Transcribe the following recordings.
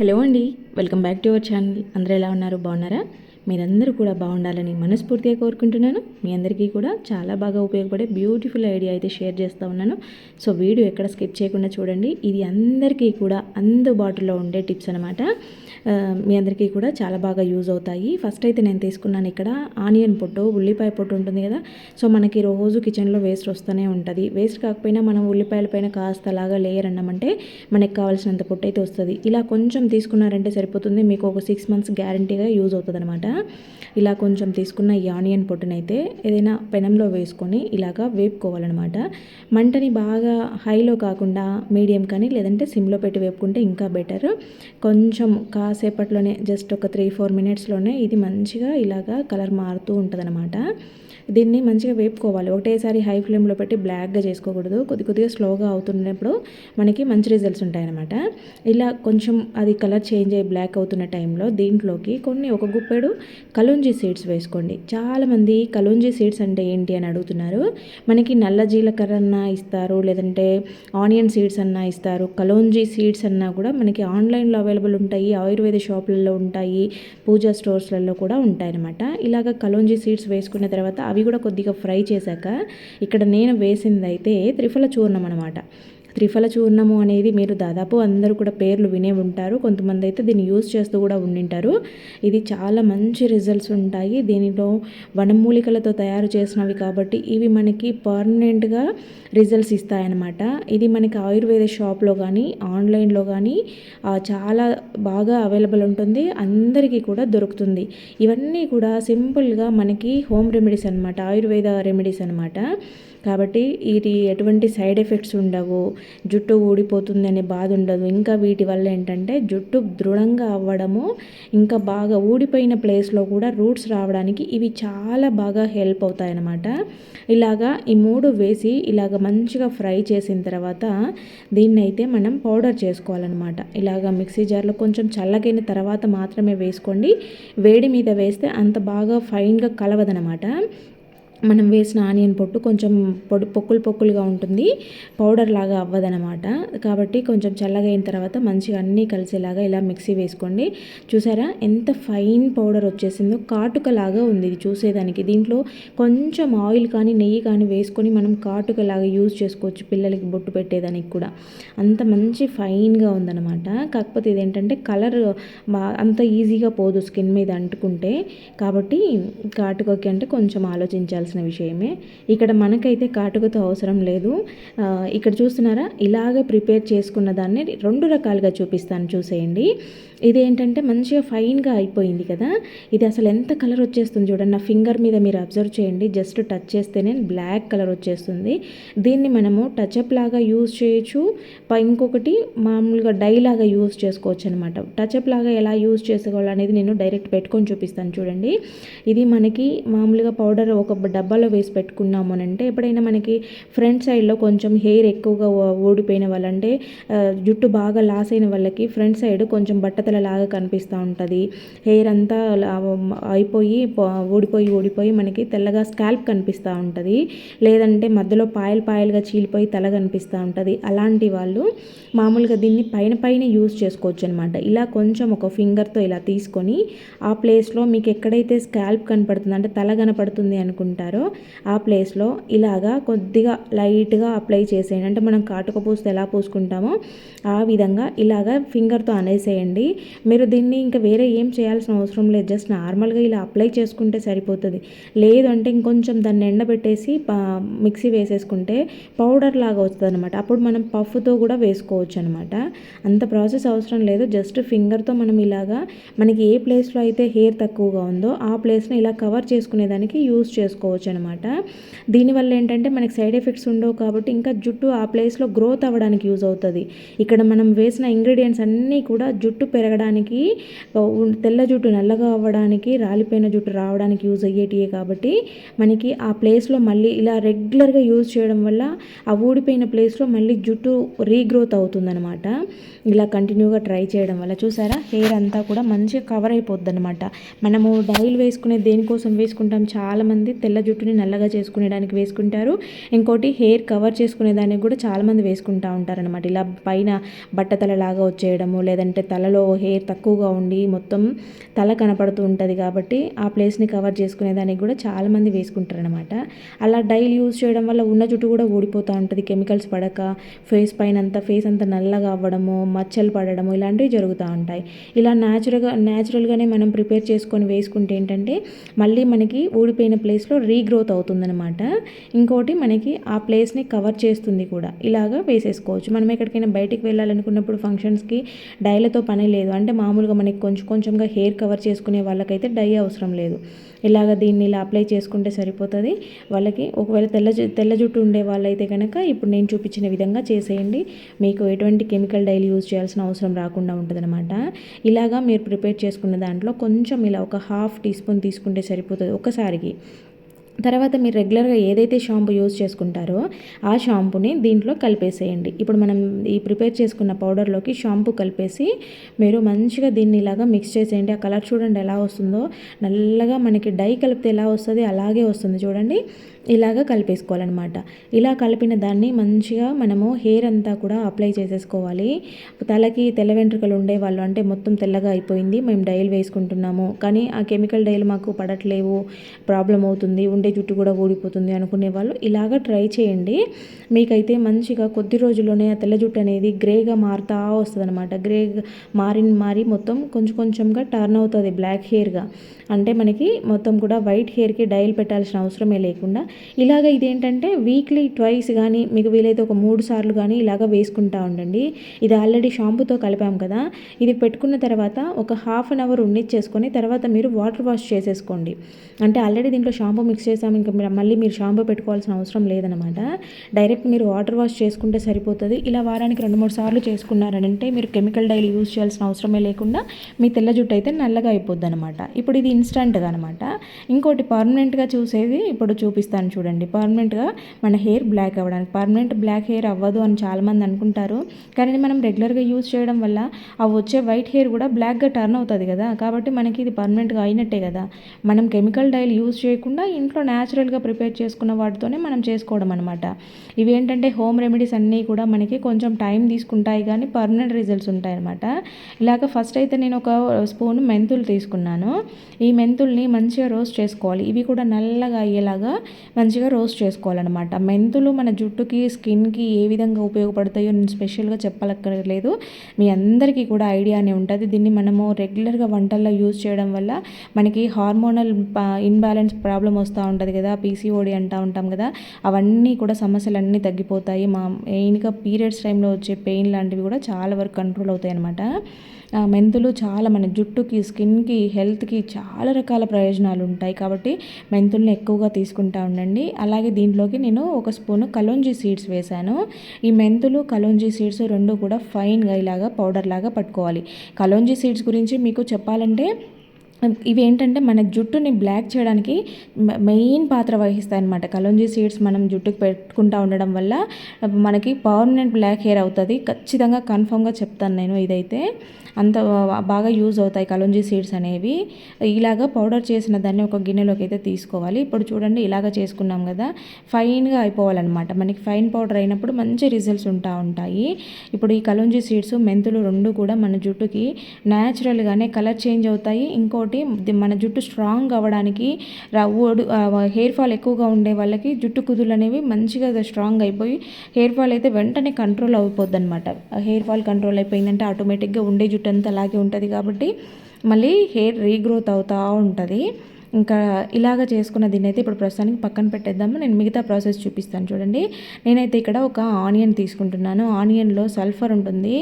Hello అండి welcome back to our channel. అందరూ ఎలా ఉన్నారు? బాగున్నారా? మీరందరూ కూడా బాగుండాలని మనస్ఫూర్తిగా కోరుకుంటున్నాను. మీ అందరికీ కూడా చాలా బాగా ఉపయోగపడే బ్యూటిఫుల్ ఐడియా అయితే షేర్ చేస్తూ ఉన్నాను. సో వీడియో ఎక్కడ స్కిప్ చేయకుండా చూడండి. ఇది అందరికీ కూడా అందుబాటులో ఉండే టిప్స్ అనమాట మీ అందరికీ కూడా చాలా బాగా యూజ్ అవుతాయి. ఫస్ట్ అయితే నేను తీసుకున్నాను ఇక్కడ ఆనియన్ పొట్టు ఉల్లిపాయ పొట్టు ఉంటుంది కదా. సో మనకి రోజు కిచెన్లో వేస్ట్ వస్తూనే ఉంటుంది. వేస్ట్ కాకపోయినా మనం ఉల్లిపాయల పైన కాస్త లాగా లేయర్ అన్నామంటే మనకి కావాల్సినంత పొట్టు అయితే వస్తుంది. ఇలా కొంచెం తీసుకున్నారంటే సరిపోతుంది. మీకు ఒక సిక్స్ మంత్స్ గ్యారంటీగా యూజ్ అవుతుంది అనమాట ఇలా కొంచెం తీసుకున్న ఈ ఆనియన్ పొట్టునైతే ఏదైనా పెనంలో వేసుకొని ఇలాగా వేపుకోవాలన్నమాట. మంటని బాగా హైలో కాకుండా మీడియం కానీ లేదంటే సిమ్లో పెట్టి వేపుకుంటే ఇంకా బెటర్. కొంచెం కా కాసేపట్లోనే జస్ట్ ఒక త్రీ ఫోర్ మినిట్స్లోనే ఇది మంచిగా ఇలాగా కలర్ మారుతూ ఉంటుంది దీన్ని మంచిగా వేపుకోవాలి. ఒకటేసారి హై ఫ్లేమ్లో పెట్టి బ్లాక్గా చేసుకోకూడదు. కొద్ది కొద్దిగా స్లోగా అవుతున్నప్పుడు మనకి మంచి రిజల్ట్స్ ఉంటాయన్నమాట. ఇలా కొంచెం అది కలర్ చేంజ్ అయ్యి బ్లాక్ అవుతున్న టైంలో దీంట్లోకి కొన్ని ఒక గుప్పెడు కలుంజీ సీడ్స్ వేసుకోండి. చాలామంది కలుంజీ సీడ్స్ అంటే ఏంటి అని అడుగుతున్నారు. మనకి నల్ల జీలకర్ర అన్నా ఇస్తారు లేదంటే ఆనియన్ సీడ్స్ అన్నా ఇస్తారు. కలోంజీ సీడ్స్ అన్నా కూడా మనకి ఆన్లైన్లో అవైలబుల్ ఉంటాయి ఆయుర్వేద షాపులలో ఉంటాయి పూజా స్టోర్స్లలో కూడా ఉంటాయి అనమాట ఇలాగ కలోంజీ సీడ్స్ వేసుకున్న తర్వాత అవి అవి కూడా కొద్దిగా ఫ్రై చేశాక ఇక్కడ నేను వేసింది అయితే త్రిఫల చూర్ణం అనమాట త్రిఫల చూర్ణము అనేది మీరు దాదాపు అందరూ కూడా పేర్లు వినే ఉంటారు. కొంతమంది అయితే దీన్ని యూజ్ చేస్తూ కూడా ఉండింటారు. ఇది చాలా మంచి రిజల్ట్స్ ఉంటాయి. దీనిలో వనమూలికలతో తయారు చేసినవి కాబట్టి ఇవి మనకి పర్మనెంట్గా రిజల్ట్స్ ఇస్తాయన్నమాట. ఇది మనకి ఆయుర్వేద షాప్లో కానీ ఆన్లైన్లో కానీ చాలా బాగా అవైలబుల్ ఉంటుంది. అందరికీ కూడా దొరుకుతుంది. ఇవన్నీ కూడా సింపుల్గా మనకి హోమ్ రెమెడీస్ అనమాట ఆయుర్వేద రెమెడీస్ అనమాట కాబట్టి ఇది ఎటువంటి సైడ్ ఎఫెక్ట్స్ ఉండవు. జుట్టు ఊడిపోతుంది అనే బాధ ఉండదు. ఇంకా వీటి వల్ల ఏంటంటే జుట్టు దృఢంగా అవ్వడము ఇంకా బాగా ఊడిపోయిన ప్లేస్లో కూడా రూట్స్ రావడానికి ఇవి చాలా బాగా హెల్ప్ అవుతాయి అన్నమాట ఇలాగా ఈ మూడు వేసి ఇలాగ మంచిగా ఫ్రై చేసిన తర్వాత దీన్ని అయితే మనం పౌడర్ చేసుకోవాలన్నమాట. ఇలాగ మిక్సీ జార్లో కొంచెం చల్లగైన తర్వాత మాత్రమే వేసుకోండి. వేడి మీద వేస్తే అంత బాగా ఫైన్గా కలవదనమాట మనం వేసిన ఆనియన్ పొట్టు కొంచెం పొడి పొక్కులు పొక్కులుగా ఉంటుంది. పౌడర్ లాగా అవ్వదనమాట కాబట్టి కొంచెం చల్లగా అయిన తర్వాత మంచిగా అన్నీ కలిసేలాగా ఇలా మిక్సీ వేసుకోండి. చూసారా? ఎంత ఫైన్ పౌడర్ వచ్చేసిందో కాటుకలాగా ఉంది ఇది చూసేదానికి. దీంట్లో కొంచెం ఆయిల్ కానీ నెయ్యి కానీ వేసుకొని మనం కాటుకలాగా యూజ్ చేసుకోవచ్చు పిల్లలకి బొట్టు పెట్టేదానికి కూడా. అంత మంచి ఫైన్గా ఉందన్నమాట. కాకపోతే ఇదేంటంటే కలర్ అంత ఈజీగా పోదు స్కిన్ మీద అంటుకుంటే. కాబట్టి కాటుకకి అంటే కొంచెం ఆలోచించాల్సి చేయాల్సిన విషయమే. ఇక్కడ మనకైతే కాటుకతో అవసరం లేదు. ఇక్కడ చూస్తున్నారా? ఇలాగ ప్రిపేర్ చేసుకున్న దాన్ని రెండు రకాలుగా చూపిస్తాను. చూసేయండి. ఇది ఏంటంటే మంచిగా ఫైన్గా అయిపోయింది కదా. ఇది అసలు ఎంత కలర్ వచ్చేస్తుంది చూడండి. నా ఫింగర్ మీద మీరు అబ్జర్వ్ చేయండి. జస్ట్ టచ్ చేస్తేనే బ్లాక్ కలర్ వచ్చేస్తుంది. దీన్ని మనము టచ్అప్ లాగా యూజ్ చేయొచ్చు. ఇంకొకటి మామూలుగా డై లాగా యూజ్ చేసుకోవచ్చు అనమాట టచ్అప్ లాగా ఎలా యూజ్ చేసుకోవాలి అనేది నేను డైరెక్ట్ పెట్టుకొని చూపిస్తాను చూడండి. ఇది మనకి మామూలుగా పౌడర్ ఒక డబ్బాలో వేసి పెట్టుకున్నాము అని అంటే ఎప్పుడైనా మనకి ఫ్రంట్ సైడ్లో కొంచెం హెయిర్ ఎక్కువగా ఓడిపోయిన వాళ్ళంటే జుట్టు బాగా లాస్ అయిన వాళ్ళకి ఫ్రంట్ సైడ్ కొంచెం బట్టతలలాగా కనిపిస్తూ ఉంటుంది. హెయిర్ అంతా అయిపోయి ఊడిపోయి ఊడిపోయి మనకి తెల్లగా స్కాల్ప్ కనిపిస్తూ ఉంటుంది. లేదంటే మధ్యలో పాయలు పాయలుగా చీలిపోయి తల కనిపిస్తూ ఉంటుంది. అలాంటి వాళ్ళు మామూలుగా దీన్ని పైన పైన యూస్ చేసుకోవచ్చు అనమాట ఇలా కొంచెం ఒక ఫింగర్తో ఇలా తీసుకొని ఆ ప్లేస్లో మీకు ఎక్కడైతే స్కాల్ప్ కనపడుతుంది అంటే తల కనపడుతుంది అనుకుంటారో ఆ ప్లేస్లో ఇలాగా కొద్దిగా లైట్గా అప్లై చేసేయండి. అంటే మనం కాటుక పూస్తే ఎలా పూసుకుంటామో ఆ విధంగా ఇలాగా ఫింగర్తో అనేసేయండి. మీరు దీన్ని ఇంకా వేరే ఏం చేయాల్సిన అవసరం లేదు. జస్ట్ నార్మల్గా ఇలా అప్లై చేసుకుంటే సరిపోతుంది. లేదు అంటే ఇంకొంచెం దాన్ని ఎండబెట్టేసి మిక్సీ వేసేసుకుంటే పౌడర్ లాగా వస్తుంది అనమాట అప్పుడు మనం పఫ్తో కూడా వేసుకోవచ్చు అనమాట అంత ప్రాసెస్ అవసరం లేదు. జస్ట్ ఫింగర్తో మనం ఇలాగా మనకి ఏ ప్లేస్లో అయితే హెయిర్ తక్కువగా ఉందో ఆ ప్లేస్ని ఇలా కవర్ చేసుకునేదానికి యూస్ చేసుకోవచ్చు అనమాట దీనివల్ల ఏంటంటే మనకి సైడ్ ఎఫెక్ట్స్ ఉండవు కాబట్టి ఇంకా జుట్టు ఆ ప్లేస్లో గ్రోత్ అవ్వడానికి యూజ్ అవుతుంది. ఇక్కడ మనం వేసిన ఇంగ్రీడియంట్స్ అన్నీ కూడా జుట్టు పెరగడానికి తెల్ల జుట్టు నల్లగా అవ్వడానికి రాలిపోయిన జుట్టు రావడానికి యూజ్ అయ్యేటివే కాబట్టి మనకి ఆ ప్లేస్లో మళ్ళీ ఇలా రెగ్యులర్గా యూజ్ చేయడం వల్ల ఆ ఊడిపోయిన ప్లేస్లో మళ్ళీ జుట్టు రీగ్రోత్ అవుతుందన్నమాట. ఇలా కంటిన్యూగా ట్రై చేయడం వల్ల చూసారా? హెయిర్ అంతా కూడా మంచిగా కవర్ అయిపోద్ది అనమాట మనము డైల్ వేసుకునే దేనికోసం వేసుకుంటాం? చాలామంది తెల్ల జుట్టుని నల్లగా చేసుకునేదానికి వేసుకుంటారు. ఇంకోటి హెయిర్ కవర్ చేసుకునే దానికి కూడా చాలామంది వేసుకుంటూ ఉంటారనమాట ఇలా పైన బట్టతలలాగా వచ్చేయడము లేదంటే తలలో హెయిర్ తక్కువగా ఉండి మొత్తం తల కనపడుతూ ఉంటుంది కాబట్టి ఆ ప్లేస్ని కవర్ చేసుకునే దానికి కూడా చాలామంది వేసుకుంటారనమాట అలా డైలీ యూజ్ చేయడం వల్ల ఉన్న జుట్టు కూడా ఊడిపోతూ ఉంటుంది. కెమికల్స్ పడక ఫేస్ పైన అంతా ఫేస్ అంతా నల్లగా అవ్వడము మచ్చలు పడడము ఇలాంటివి జరుగుతూ ఉంటాయి. ఇలా న్యాచురల్గా న్యాచురల్గానే మనం ప్రిపేర్ చేసుకొని వేసుకుంటే ఏంటంటే మళ్ళీ మనకి ఊడిపోయిన ప్లేస్లో రీగ్రోత్ అవుతుందనమాట ఇంకోటి మనకి ఆ ప్లేస్ని కవర్ చేస్తుంది కూడా. ఇలాగా వేసేసుకోవచ్చు. మనం ఎక్కడికైనా బయటికి వెళ్ళాలనుకున్నప్పుడు ఫంక్షన్స్కి డైలతో పని లేదు అంటే మామూలుగా మనకి కొంచెం కొంచెంగా హెయిర్ కవర్ చేసుకునే వాళ్ళకైతే డై అవసరం లేదు. ఇలాగ దీన్ని ఇలా అప్లై చేసుకుంటే సరిపోతుంది. వాళ్ళకి ఒకవేళ తెల్ల తెల్ల జుట్టు ఉండే వాళ్ళైతే కనుక ఇప్పుడు నేను చూపించిన విధంగా చేసేయండి. మీకు ఎటువంటి కెమికల్ డైలీ యూజ్ చేయాల్సిన అవసరం రాకుండా ఉంటుందన్నమాట. ఇలాగా మీరు ప్రిపేర్ చేసుకున్న దాంట్లో కొంచెం ఇలా ఒక హాఫ్ టీ స్పూన్ తీసుకుంటే సరిపోతుంది. ఒకసారికి. తర్వాత మీరు రెగ్యులర్గా ఏదైతే షాంపూ యూజ్ చేసుకుంటారో ఆ షాంపూని దీంట్లో కలిపేసేయండి. ఇప్పుడు మనం ఈ ప్రిపేర్ చేసుకున్న పౌడర్లోకి షాంపూ కలిపేసి మీరు మంచిగా దీన్ని ఇలాగా మిక్స్ చేసేయండి. ఆ కలర్ చూడండి ఎలా వస్తుందో. నల్లగా మనకి డై కలిపితే ఎలా వస్తుంది? అలాగే వస్తుంది చూడండి. ఇలాగ కలిపేసుకోవాలన్నమాట. ఇలా కలిపిన దాన్ని మంచిగా మనము హెయిర్ అంతా కూడా అప్లై చేసేసుకోవాలి. తలకి తెల్ల వెంట్రుకలు ఉండే వాళ్ళు అంటే మొత్తం తెల్లగా అయిపోయింది మేము డైల్ వేసుకుంటున్నాము. కానీ ఆ కెమికల్ డైల్ మాకు పడట్లేవు ప్రాబ్లం అవుతుంది ఉండే జుట్టు కూడా ఊడిపోతుంది అనుకునే వాళ్ళు ఇలాగ ట్రై చేయండి. మీకైతే మంచిగా కొద్ది రోజుల్లోనే ఆ తెల్ల జుట్టు అనేది గ్రేగా మారుతా వస్తుంది అనమాట గ్రే మారి మారి మొత్తం కొంచెం కొంచెంగా టర్న్ అవుతుంది బ్లాక్ హెయిర్గా. అంటే మనకి మొత్తం కూడా వైట్ హెయిర్కి డైల్ పెట్టాల్సిన అవసరమే లేకుండా ఇలాగ ఇదేంటంటే వీక్లీ ట్వైస్ కానీ మీకు వీలైతే ఒక మూడు సార్లు కానీ ఇలాగ వేసుకుంటా ఉండండి. ఇది ఆల్రెడీ షాంపూతో కలిపాం కదా. ఇది పెట్టుకున్న తర్వాత ఒక హాఫ్ అన్ అవర్ ఉండిచ్చేసుకొని తర్వాత మీరు వాటర్ వాష్ చేసేసుకోండి. అంటే ఆల్రెడీ దీంట్లో షాంపూ మిక్స్ చేసాము ఇంకా మళ్ళీ మీరు షాంపూ పెట్టుకోవాల్సిన అవసరం లేదనమాట డైరెక్ట్ మీరు వాటర్ వాష్ చేసుకుంటే సరిపోతుంది. ఇలా వారానికి రెండు మూడు సార్లు చేసుకున్నారంటే మీరు కెమికల్ డైల్ యూజ్ చేయాల్సిన అవసరమే లేకుండా మీ తెల్ల జుట్టు అయితే నల్లగా అయిపోద్ది అనమాట ఇప్పుడు ఇది ఇన్స్టంట్గా అనమాట ఇంకోటి పర్మనెంట్గా చూసేది ఇప్పుడు చూపిస్తాను. చూడండి. పర్మనెంట్గా మన హెయిర్ బ్లాక్ అవ్వడానికి. పర్మనెంట్ బ్లాక్ హెయిర్ అవ్వదు అని చాలామంది అనుకుంటారు. కానీ మనం రెగ్యులర్గా యూజ్ చేయడం వల్ల అవి వచ్చే వైట్ హెయిర్ కూడా బ్లాక్గా టర్న్ అవుతుంది కదా. కాబట్టి మనకి ఇది పర్మనెంట్గా అయినట్టే కదా. మనం కెమికల్ డైల్ యూజ్ చేయకుండా ఇంట్లో న్యాచురల్గా ప్రిపేర్ చేసుకున్న వాటితోనే మనం చేసుకోవడం అనమాట ఇవి ఏంటంటే హోమ్ రెమెడీస్ అన్నీ కూడా మనకి కొంచెం టైం తీసుకుంటాయి కానీ పర్మనెంట్ రిజల్ట్స్ ఉంటాయి అనమాట ఇలాగ ఫస్ట్ అయితే నేను ఒక స్పూన్ మెంతులు తీసుకున్నాను. ఈ మెంతుల్ని మంచిగా రోస్ట్ చేసుకోవాలి. ఇవి కూడా నల్లగా అయ్యేలాగా మంచిగా రోస్ట్ చేసుకోవాలన్నమాట. మెంతులు మన జుట్టుకి స్కిన్కి ఏ విధంగా ఉపయోగపడతాయో నేను స్పెషల్గా చెప్పలక్కర్లేదు మీ అందరికీ కూడా ఐడియానే ఉంటుంది. దీన్ని మనము రెగ్యులర్గా వంటల్లో యూజ్ చేయడం వల్ల మనకి హార్మోనల్ ఇన్బ్యాలెన్స్ ప్రాబ్లం వస్తూ ఉంటుంది కదా. పీసీఓడి అంటూ ఉంటాం కదా. అవన్నీ కూడా సమస్యలన్నీ తగ్గిపోతాయి. మా మెయిన్గా పీరియడ్స్ టైంలో వచ్చే పెయిన్ లాంటివి కూడా చాలా వరకు కంట్రోల్ అవుతాయి అనమాట మెంతులు చాలా మన జుట్టుకి స్కిన్కి హెల్త్కి చాలా రకాల ప్రయోజనాలు ఉంటాయి. కాబట్టి మెంతుల్ని ఎక్కువగా తీసుకుంటా ఉండండి. అలాగే దీంట్లోకి నేను ఒక స్పూను కలోంజీ సీడ్స్ వేశాను. ఈ మెంతులు కలోంజీ సీడ్స్ రెండు కూడా ఫైన్గా ఇలాగా పౌడర్ లాగా పట్టుకోవాలి. కలోంజీ సీడ్స్ గురించి మీకు చెప్పాలంటే ఇవి ఏంటంటే మన జుట్టుని బ్లాక్ చేయడానికి మెయిన్ పాత్ర వహిస్తాయి అనమాట కలోంజీ సీడ్స్ మనం జుట్టుకు పెట్టుకుంటా ఉండడం వల్ల మనకి పర్మనెంట్ బ్లాక్ హెయిర్ అవుతుంది. ఖచ్చితంగా కన్ఫామ్గా చెప్తాను నేను ఇదైతే. అంత బాగా యూజ్ అవుతాయి కలోంజీ సీడ్స్ అనేవి. ఇలాగ పౌడర్ చేసిన దాన్ని ఒక గిన్నెలోకి అయితే తీసుకోవాలి. ఇప్పుడు చూడండి ఇలాగ చేసుకున్నాం కదా. ఫైన్గా అయిపోవాలన్నమాట. మనకి ఫైన్ పౌడర్ అయినప్పుడు మంచి రిజల్ట్స్ ఉంటా ఉంటాయి. ఇప్పుడు ఈ కలోంజీ సీడ్స్ మెంతులు రెండు కూడా మన జుట్టుకి న్యాచురల్గానే కలర్ చేంజ్ అవుతాయి. ఇంకోటి మన జుట్టు స్ట్రాంగ్ అవ్వడానికి ఓడు హెయిర్ ఫాల్ ఎక్కువగా ఉండే వాళ్ళకి జుట్టు కుదులు అనేవి మంచిగా స్ట్రాంగ్ అయిపోయి హెయిర్ ఫాల్ అయితే వెంటనే కంట్రోల్ అయిపోద్ది అనమాట హెయిర్ ఫాల్ కంట్రోల్ అయిపోయిందంటే ఆటోమేటిక్గా ఉండే జుట్టు అంతా అలాగే ఉంటుంది కాబట్టి మళ్ళీ హెయిర్ రీగ్రోత్ అవుతూ ఉంటుంది. ఇంకా ఇలాగ చేసుకున్న దీన్ని అయితే ఇప్పుడు ప్రస్తుతానికి పక్కన పెట్టేద్దాము. నేను మిగతా ప్రాసెస్ చూపిస్తాను చూడండి. నేనైతే ఇక్కడ ఒక ఆనియన్ తీసుకుంటున్నాను. ఆనియన్లో సల్ఫర్ ఉంటుంది.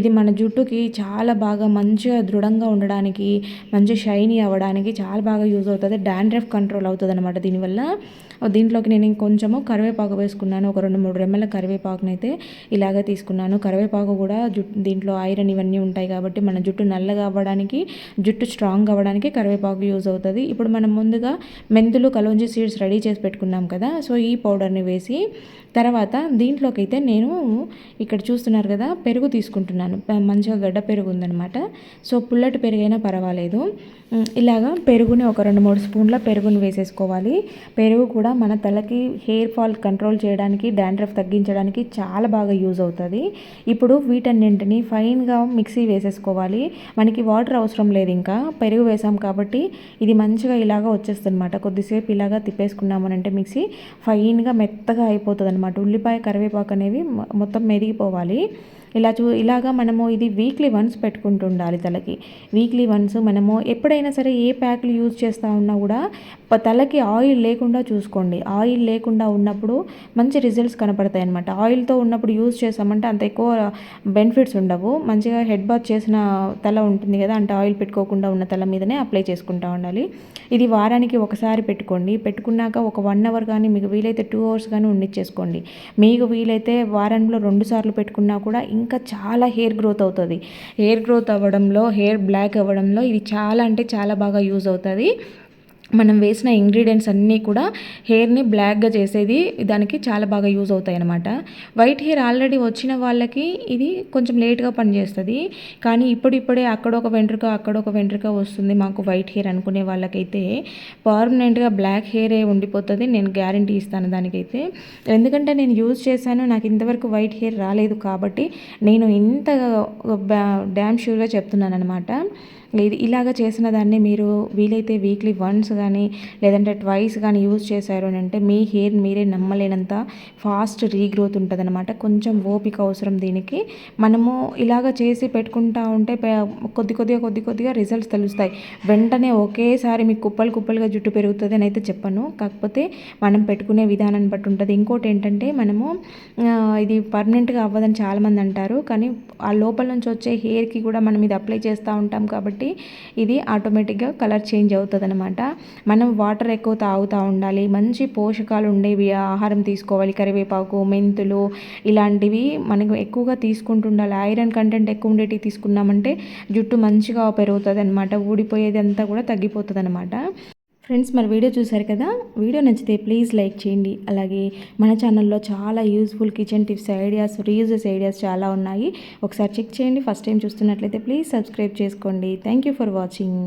ఇది మన జుట్టుకి చాలా బాగా మంచిగా దృఢంగా ఉండడానికి మంచి షైనీ అవ్వడానికి చాలా బాగా యూజ్ అవుతుంది. డాండ్రఫ్ కంట్రోల్ అవుతుంది అనమాట దీనివల్ల. దీంట్లోకి నేను ఇంకొంచెము కరివేపాకు వేసుకున్నాను. ఒక రెండు మూడు రెమ్మల కరివేపాకునైతే అయితే ఇలాగ తీసుకున్నాను. కరివేపాకు కూడా జుట్టు దీంట్లో ఐరన్ ఇవన్నీ ఉంటాయి కాబట్టి మన జుట్టు నల్లగా అవ్వడానికి జుట్టు స్ట్రాంగ్ అవ్వడానికి కరివేపాకు యూజ్ అవుతుంది. ఇప్పుడు మనం ముందుగా మెంతులు కలోంజీ సీడ్స్ రెడీ చేసి పెట్టుకున్నాం కదా సో ఈ పౌడర్ని వేసి తర్వాత దీంట్లోకి అయితే నేను ఇక్కడ చూస్తున్నారు కదా పెరుగు తీసుకుంటున్నాను. మంచిగా గడ్డ పెరుగు ఉందనమాట సో పుల్లటి పెరుగైనా పర్వాలేదు. ఇలాగా పెరుగుని ఒక రెండు మూడు స్పూన్ల పెరుగుని వేసేసుకోవాలి. పెరుగు కూడా మన తలకి హెయిర్ ఫాల్ కంట్రోల్ చేయడానికి డాండ్రఫ్ తగ్గించడానికి చాలా బాగా యూజ్ అవుతుంది. ఇప్పుడు వీటన్నింటిని ఫైన్గా మిక్సీ వేసేసుకోవాలి. మనకి వాటర్ అవసరం లేదు ఇంకా. పెరుగు వేసాం కాబట్టి ఇది మంచిగా ఇలాగా వచ్చేస్తుంది అనమాట కొద్దిసేపు ఇలాగా తిప్పేసుకున్నామనంటే మిక్సీ ఫైన్గా మెత్తగా అయిపోతుంది అనమాట ఉల్లిపాయ కరివేపాకు అనేవి మొత్తం మెదిగిపోవాలి. ఇలా చూ ఇలాగా మనము ఇది వీక్లీ వన్స్ పెట్టుకుంటూ ఉండాలి తలకి. వీక్లీ వన్స్ మనము ఎప్పుడైనా సరే ఏ ప్యాక్లు యూజ్ చేస్తూ ఉన్నా కూడా తలకి ఆయిల్ లేకుండా చూసుకోండి. ఆయిల్ లేకుండా ఉన్నప్పుడు మంచి రిజల్ట్స్ కనపడతాయి అనమాట ఆయిల్తో ఉన్నప్పుడు యూజ్ చేసామంటే అంత ఎక్కువ బెనిఫిట్స్ ఉండవు. మంచిగా హెడ్ బాత్ చేసిన తల ఉంటుంది కదా అంటే ఆయిల్ పెట్టుకోకుండా ఉన్న తల మీదనే అప్లై చేసుకుంటూ ఉండాలి. ఇది వారానికి ఒకసారి పెట్టుకోండి. పెట్టుకున్నాక ఒక వన్ అవర్ కానీ మీకు వీలైతే టూ అవర్స్ కానీ ఉండిచ్చేసుకోండి. మీకు వీలైతే వారంలో రెండు సార్లు పెట్టుకున్నా కూడా ఇంకా చాలా హెయిర్ గ్రోత్ అవుతుంది. హెయిర్ గ్రోత్ అవ్వడంలో హెయిర్ బ్లాక్ అవ్వడంలో ఇది చాలా అంటే చాలా బాగా యూజ్ అవుతుంది. మనం వేసిన ఇంగ్రీడియంట్స్ అన్నీ కూడా హెయిర్ని బ్లాక్గా చేసేది దానికి చాలా బాగా యూజ్ అవుతాయి అనమాట వైట్ హెయిర్ ఆల్రెడీ వచ్చిన వాళ్ళకి ఇది కొంచెం లేట్గా పనిచేస్తుంది. కానీ ఇప్పుడిప్పుడే అక్కడ ఒక వెంట్రుక అక్కడ ఒక వెంట్రుక వస్తుంది మాకు వైట్ హెయిర్ అనుకునే వాళ్ళకైతే పర్మనెంట్గా బ్లాక్ హెయిరే ఉండిపోతుంది. నేను గ్యారంటీ ఇస్తాను దానికైతే. ఎందుకంటే నేను యూజ్ చేశాను నాకు ఇంతవరకు వైట్ హెయిర్ రాలేదు కాబట్టి నేను ఇంత డ్యామ్ షూర్గా చెప్తున్నాను అనమాట ఇది ఇలాగ చేసిన దాన్ని మీరు వీలైతే వీక్లీ వన్స్ కానీ లేదంటే ట్వైస్ కానీ యూజ్ చేశారు అని అంటే మీ హెయిర్ మీరే నమ్మలేనంత ఫాస్ట్ రీగ్రోత్ ఉంటుంది అనమాట కొంచెం ఓపిక అవసరం దీనికి. మనము ఇలాగ చేసి పెట్టుకుంటా ఉంటే కొద్ది కొద్దిగా కొద్ది కొద్దిగా రిజల్ట్స్ తెలుస్తాయి. వెంటనే ఒకేసారి మీకు కుప్పలు కుప్పలుగా జుట్టు పెరుగుతుంది అని అయితే చెప్పను. కాకపోతే మనం పెట్టుకునే విధానాన్ని బట్టి ఉంటుంది. ఇంకోటి ఏంటంటే మనము ఇది పర్మనెంట్గా అవ్వదని చాలామంది అంటారు. కానీ ఆ లోపల నుంచి వచ్చే హెయిర్కి కూడా మనం ఇది అప్లై చేస్తూ ఉంటాం కాబట్టి కాబట్టి ఇది ఆటోమేటిక్గా కలర్ చేంజ్ అవుతుంది అనమాట మనం వాటర్ ఎక్కువ తాగుతూ ఉండాలి మంచి పోషకాలు ఉండేవి ఆహారం తీసుకోవాలి కరివేపాకు మెంతులు ఇలాంటివి మనకు ఎక్కువగా తీసుకుంటుండాలి. ఐరన్ కంటెంట్ ఎక్కువ ఉండేటివి తీసుకున్నామంటే జుట్టు మంచిగా పెరుగుతుంది అనమాట ఊడిపోయేది అంతా కూడా తగ్గిపోతుంది అనమాట ఫ్రెండ్స్ మరి వీడియో చూసారు కదా? వీడియో నచ్చితే ప్లీజ్ లైక్ చేయండి. అలాగే మన ఛానల్లో చాలా useful kitchen tips ideas reuses ideas చాలా ఉన్నాయి. ఒకసారి చెక్ చేయండి. ఫస్ట్ టైం చూస్తున్నట్లయితే ప్లీజ్ సబ్స్క్రైబ్ చేసుకోండి. Thank you for watching.